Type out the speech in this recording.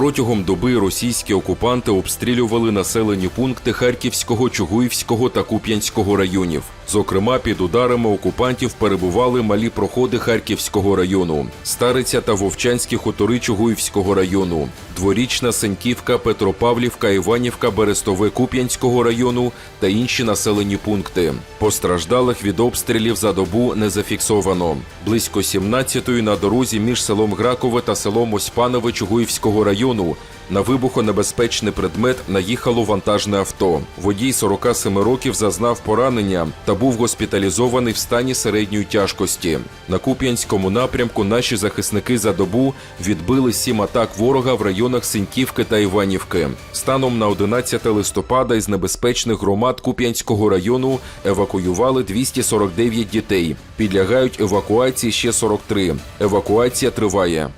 Протягом доби російські окупанти обстрілювали населені пункти Харківського, Чугуївського та Куп'янського районів. Зокрема, під ударами окупантів перебували малі проходи Харківського району, Стариця та Вовчанські хутори Чугуївського району, Дворічна Сеньківка, Петропавлівка, Іванівка, Берестове Куп'янського району та інші населені пункти. Постраждалих від обстрілів за добу не зафіксовано. Близько 17-ї на дорозі між селом Гракове та селом Оспанове Чугуївського району на вибухонебезпечний предмет наїхало вантажне авто. Водій 47 років зазнав поранення та був госпіталізований в стані середньої тяжкості. На Куп'янському напрямку наші захисники за добу відбили сім атак ворога в районах Синьківки та Іванівки. Станом на 11 листопада із небезпечних громад Куп'янського району евакуювали 249 дітей. Підлягають евакуації ще 43. Евакуація триває.